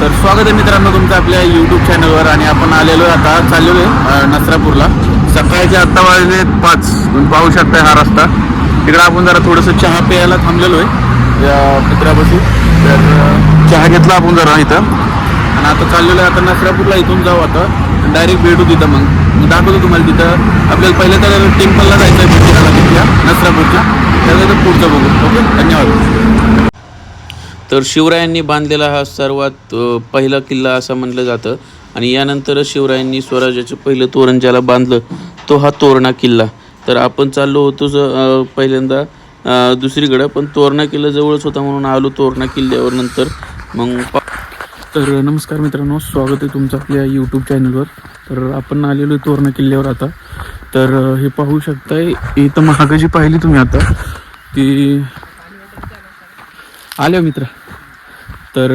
तर स्वागत आहे मित्रांनो तुमचं आपल्या यूट्यूब चॅनलवर आणि आपण आलेलो आहे आता चाललेलो आहे नसरापूरला. सकाळचे आत्ता वाजले पाच. तुम्ही पाहू शकता हा रस्ता. तिकडं आपण जरा थोडंसं चहा प्यायला थांबलेलो आहे. या मित्रापासून तर चहा घेतला आपण जरा इथं. आणि आता चाललेलो आहे आता नसरापूरला इथून जाऊ आता. डायरेक्ट भेटू तिथं मग. मी दाखवतो तुम्हाला तिथं. आपल्याला पहिलं तर टेम्पलला जायचं आहे मंदिराला तिथल्या नसरापूरच्या. त्यानंतर पुढचं बघू. ओके? धन्यवाद. तर शिवरायांनी बांधलेला हा सर्वात पहिला किल्ला असं म्हटलं जातं. आणि यानंतरच शिवरायांनी स्वराज्याचं पहिलं तोरण ज्याला बांधलं तो हा तोरणा किल्ला. तर आपण चाललो होतो ज- पहिल्यांदा दुसरीकडं पण तोरणा किल्ला जवळच होता म्हणून आलो तोरणा किल्ल्यावर नंतर. मग पा- तर नमस्कार मित्रांनो स्वागत आहे तुमचं आपल्या यूट्यूब चॅनलवर तर आपण आलेलो आहे तोरणा किल्ल्यावर आता. तर हे पाहू शकताय इथं महागाजी पाहिली तुम्ही आता ती आल्या मित्रा. तर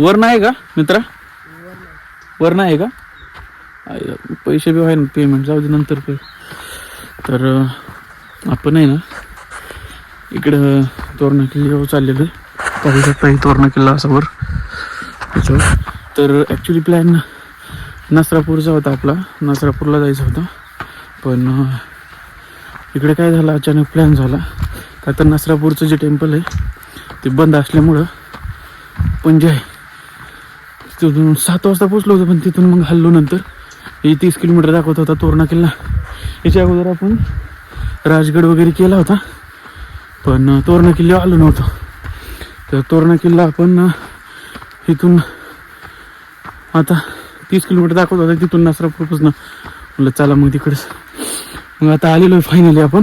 वर्ण आहे का मित्रा? वर्ण आहे का? पैसे बी आहे ना पेमेंट जाऊ दे नंतर पे तर आपण आहे ना इकडं तोरणा किल्ल्यावर चाललेलो आहे. पाहू शकता ही तोरणा किल्ला असावर त्याच्यावर. तर ॲक्च्युली प्लॅन नसरापूरचा होता आपला. नसरापूरला जायचं होतं. पण इकडे काय झालं अचानक प्लॅन झाला. का तर नसरापूरचं जे टेम्पल आहे ते बंद असल्यामुळं पण जे आहे तिथून सात वाजता पोचलो होतो पण तिथून मग हल्लो नंतर. हे तीस किलोमीटर दाखवत होता तोरणा किल्ला. याच्या अगोदर आपण राजगड वगैरे केला होता पण तोरणा किल्ल्यावर आलो नव्हतो. तर तोरणा किल्ला आपण इथून आता तीस किलोमीटर दाखवत होता तिथून नसरापूरपासून. म्हटलं चला मग तिकडंच. मग आता आलेलो आहे फायनली आपण.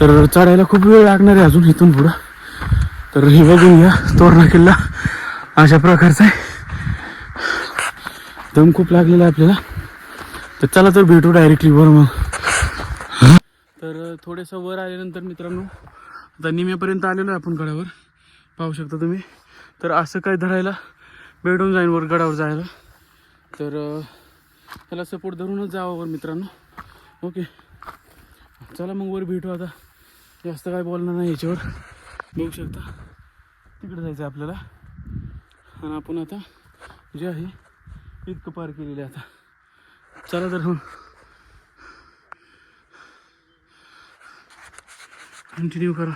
तर चढायला खूप वेळ लागणार आहे अजून इथून पुढं. तर हे बघून घ्या तोरणा किल्ला. अशा प्रकारचा आहे. दम खूप लागलेला आहे आपल्याला. तर चला तर भेटू डायरेक्टली वर मग. तर थोडंसं वर आल्यानंतर मित्रांनो आता निमेपर्यंत आलेलो आहे आपण गडावर. पाहू शकता तुम्ही. तर असं काय धरायला? भेटून जाईन वर गडावर जायला. तर त्याला सपोर्ट धरूनच जावं वर मित्रांनो. ओके चला मग वर भेटू आता. जास्त काय बोलणार नाही याच्यावर. बघू शकता. तिकडे जायचं आहे आपल्याला. आणि आपण आता जे आहे इतकं पार केलेलं आहे आता. चला तर हो. कंटिन्यू करा.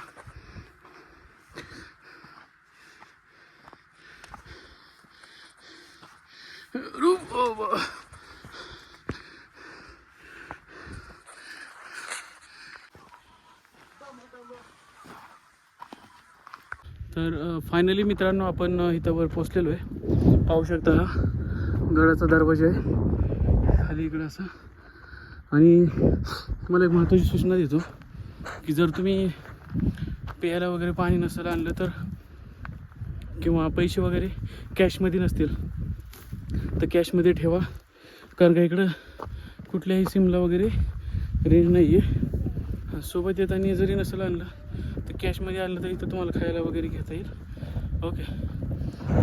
तर फायनली मित्रांनो आपण इथंवर पोचलेलो आहे. पाहू शकता हा गडाचा दरवाजा आहे. खाली इकडं असं. आणि तुम्हाला एक महत्त्वाची सूचना देतो की जर तुम्ही प्यायला वगैरे पाणी नसेल आणलं तर किंवा पैसे वगैरे कॅशमध्ये नसतील तर कॅशमध्ये ठेवा. कारण का इकडं कुठल्याही सिमला वगैरे रेंज नाही आहे सोबत येताना जरी नसेल आणलं तर कॅशमध्ये आलं तर इथं तुम्हाला खायला वगैरे घेता येईल. ओके.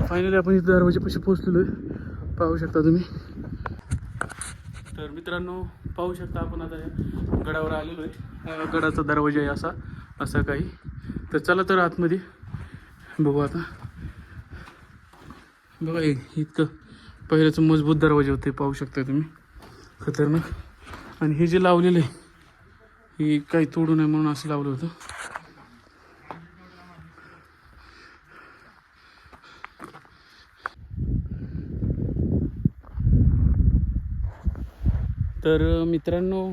फायनली आपण इथं दरवाजेपाशी पोचलेलो आहे. पाहू शकता तुम्ही. तर मित्रांनो पाहू शकता आपण आता गडावर आलेलो आहे. गडाचा दरवाजा आहे असा असा काही. तर चला तर आतमध्ये बघू आता. बघा इतकं पहिल्याचं मजबूत दरवाजे होते पाहू शकता तुम्ही. खतरनाक. आणि हे जे लावलेलं आहे हे काही तोडू नये म्हणून असं लावलं होतं. तर मित्रांनो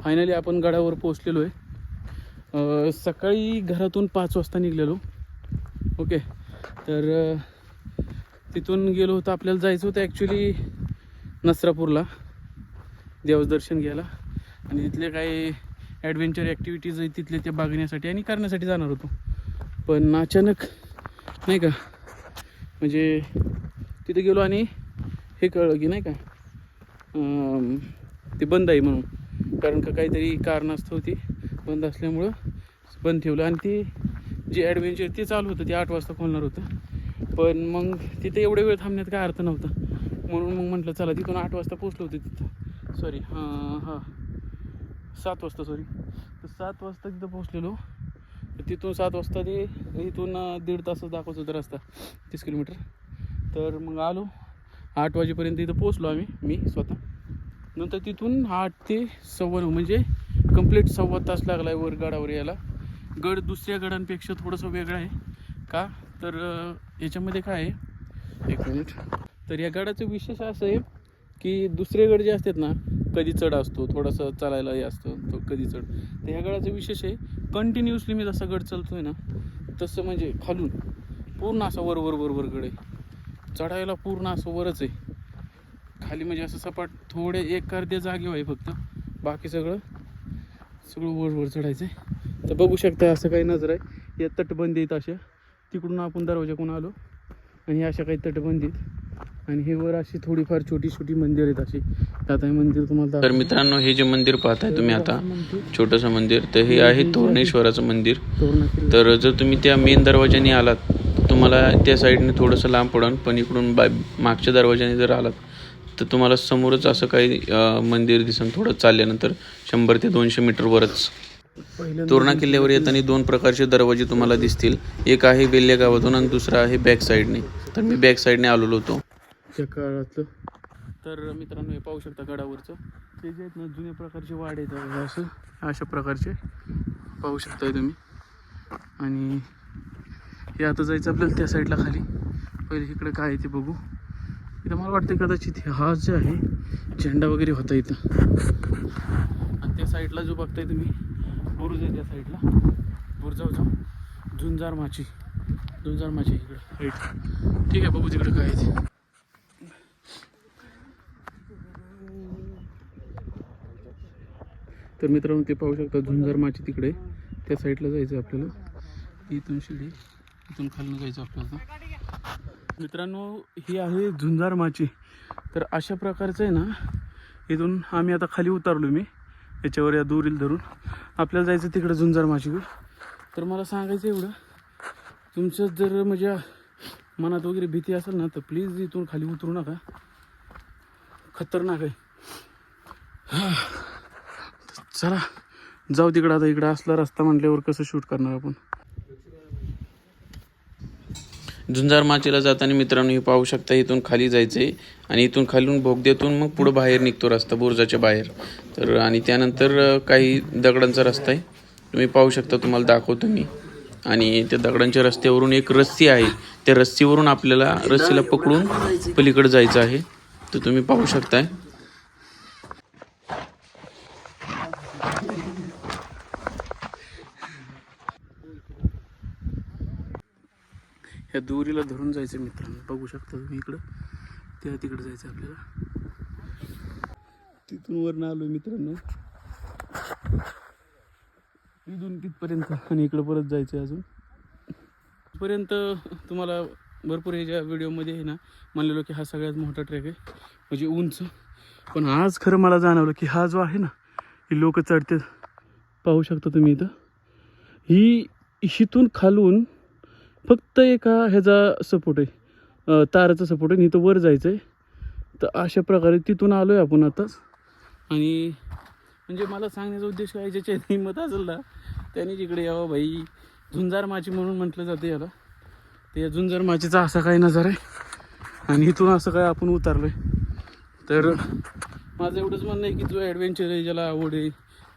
फायनली आपण गडावर पोचलेलो आहे. सकाळी घरातून पाच वाजता निघलेलो. ओके? तर तिथून गेलो होतं आपल्याला जायचं होतं ॲक्च्युली नसरापूरला देवदर्शन घ्यायला. आणि तिथले काही ॲडव्हेंचर ॲक्टिव्हिटीज आहेत तिथले ते बघण्यासाठी आणि करण्यासाठी जाणार होतो. पण अचानक नाही का? म्हणजे तिथे गेलो आणि हे कळलं की नाही का? ते बंद आहे म्हणून. कारण का काहीतरी कारणास्तव ती बंद असल्यामुळं बंद ठेवलं. आणि ते जे ॲडव्हेंचर ते चालू होतं. ते आठ वाजता खोलणार होतं. पण मग तिथे एवढे वेळ थांबण्यात काय अर्थ नव्हता. म्हणून मग म्हटलं चला तिथून आठ वाजता पोचलो होते तिथं. सॉरी हां हां. सात वाजता सॉरी तर सात वाजता तिथं पोचलेलो तिथून सात वाजता ते इथून दीड तासच दाखवत होता रस्ता तीस किलोमीटर. तर मग आलो. आठ वाजेपर्यंत इथं पोचलो आम्ही मी स्वतः. नंतर तिथून आठ ते सव्वा म्हणजे कंप्लीट सव्वा तास लागला आहे वर गडावर यायला. गड दुसऱ्या गडांपेक्षा थोडंसं वेगळं आहे. का? तर याच्यामध्ये काय आहे? एक मिनिट तर या गडाचं विशेष असं आहे की दुसरे गड जे असतात ना कधी चढ असतो थोडंसं चालायला हे असतं तो कधी चढ. तर ह्या गडाचं विशेष आहे कंटिन्युअसली मी जसा गड चालतो आहे ना तसं म्हणजे खालून पूर्ण असा वर वर वर वर गड आहे. चढायला पूर्ण असं वरच आहे. खाली म्हणजे असं सपाट थोडे एक अर्ध्या जागेवर आहे फक्त. बाकी सगळं सगळं वर वर चढायचं आहे तर बघू शकता असं काही नजर आहे. या तटबंदी आहेत अशा. तिकडून आपण दरवाजाकडून आलो. आणि हे अशा काही तटबंदी आहेत. आणि हे वर अशी थोडीफार छोटी छोटी मंदिर आहेत अशी. आता हे मंदिर तुम्हाला तर. मित्रांनो हे जे मंदिर पाहताय तुम्ही आता छोटंसं मंदिर. तर हे आहे तोरणेश्वराचं मंदिर. तर जर तुम्ही त्या मेन दरवाजाने आलात तुम्हाला त्या साईडने थोडंसं लांब पडन पण इकडून बाय मागच्या दरवाजाने जर आलात तर तुम्हाला समोरच असं काही मंदिर दिसन थोडं चालल्यानंतर शंभर ते दोनशे मीटरवरच तोरणा किल्ल्यावर येताना दोन प्रकारचे दरवाजे तुम्हाला दिसतील. एक आहे वेल्ल्या गावातून आणि दुसरा आहे बॅक साईडने. तर मी बॅक साईडने आलेलो होतो. त्या काळातलं. तर मित्रांनो हे पाहू शकता गडावरचं. ते जे आहेत ना जुन्या प्रकारचे वाड आहेत असं अशा प्रकारचे पाहू शकताय तुम्ही. आणि हे आता जायचं आपल्याला त्या साईडला खाली. पहिले इकडे काय आहे ते बघू. इथं मला वाटतं कदाचित हा जे आहे झेंडा वगैरे होता इथं. आणि त्या साईडला जो बघताय तुम्ही बुरुज आहे त्या साईडला बुरजाव जाऊ झुंजार माची. झुंजार माची इकडं. राईट ठीक आहे बघू तिकडं काय आहे ते. तर मित्रांनो ते पाहू शकता झुंजार माची तिकडे. त्या साईडला जायचं आहे आपल्याला. इथून शिडी. इथून खालून जायचं आपल्याला. मित्रांनो ही आहे झुंजार माची. तर अशा प्रकारचं आहे ना इथून आम्ही आता खाली उतरलो मी याच्यावर या दोरील धरून. आपल्याला जायचं तिकडे झुंजार माचीवर तर मला सांगायचं एवढं तुमचं जर म्हणजे मनात वगैरे भीती असेल ना तर प्लीज इथून खाली उतरू नका. खतरनाक आहे. चला जाऊ तिकडं आता. इकडं असला रस्ता म्हटल्यावर कसं शूट करणार आपण? झुंजार माचेला जाताना मित्रांनो हे पाहू शकता इथून खाली जायचंय आणि इथून खालून भोगद्यातून मग पुढं बाहेर निघतो रस्ता बुर्जाच्या बाहेर. तर आणि त्यानंतर काही दगडांचा रस्ता आहे. तुम्ही पाहू शकता तुम्हाला दाखवतो मी. आणि त्या दगडांच्या रस्त्यावरून एक रस्सी आहे. त्या रस्सीवरून आपल्याला रस्सीला पकडून पलीकडे जायचं आहे. तर तुम्ही पाहू शकताय. ह्या दोरीला धरून जायचं मित्रांनो. बघू शकता तुम्ही इकडं. त्या तिकडं जायचं आपल्याला. तिथून वरनं आलो मित्रांनो. इथून तिथपर्यंत आणि इकडं परत जायचं आहे अजून. पर्यंत तुम्हाला भरपूर ह्याच्या व्हिडिओमध्ये आहे ना म्हणलेलो की हा सगळ्यात मोठा ट्रॅक आहे. म्हणजे उंच. पण आज खरं मला जाणवलं की हा जो आहे ना ही लोक चढते पाहू शकता तुम्ही इथं. ही इथून खालून फक्त एका ह्याचा सपोर्ट आहे. ताराचा सपोर्ट आहे. आणि इथं वर जायचं आहे तर अशा प्रकारे तिथून आलो आहे आपण आताच आणि म्हणजे मला सांगण्याचा उद्देश काय ज्याच्या हिंमत असेल ना त्याने जिकडे यावं भाई झुंजार माची म्हणून म्हटलं जातं याला. ते झुंजार माचीचा असा काय नजर आहे. आणि इथून असं काय आपण उतरलो आहे तर माझं एवढंच म्हणणं आहे की जो ॲडव्हेंचर आहे ज्याला आवड आहे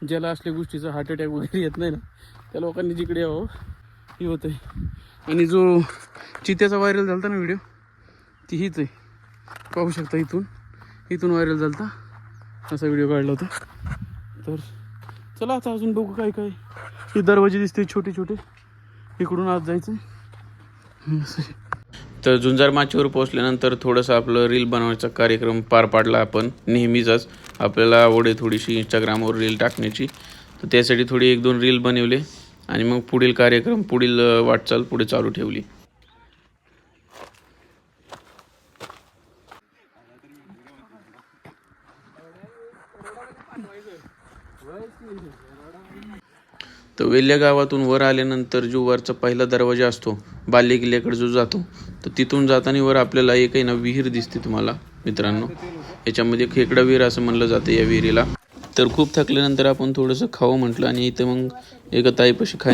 ज्याला असल्या गोष्टीचा हार्ट अटॅक वगैरे येत नाही ना त्या लोकांनी जिकडे यावं हे होतं आहे आणि जो चित्याचा व्हायरल झाला ना व्हिडिओ ती हीच आहे. पाहू शकता इथून. इथून व्हायरल झाला असा व्हिडिओ काढला होता. तर चला आता अजून बघू काय काय. हे दरवाजे दिसते छोटे छोटे. इकडून आज जायचं असं तर झुंजार माचीवर पोहोचल्यानंतर थोडंसं आपलं रील बनवायचा कार्यक्रम पार पाडला आपण. नेहमीचाच आपल्याला आवड आहे थोडीशी इंस्टाग्रामवर रील टाकण्याची. तर त्यासाठी थोडी एक दोन रील बनवले. आणि मग पुढील कार्यक्रम पुढील वाटचाल पुढे चालू ठेवली. तर वेल्ल्या गावातून वर आल्यानंतर जो वरचा पहिला दरवाजा असतो बाल्य किल्ल्याकडे जो जातो तर तिथून जाताना वर आपल्याला एक आहे ना विहीर दिसते तुम्हाला मित्रांनो. याच्यामध्ये खेकडा विहीर असं म्हणलं जातं या विहिरीला. तर खूप थकल्यानंतर आपण थोडंसं खाऊ म्हटलं आणि इथं मग एका ताईपाशी खाय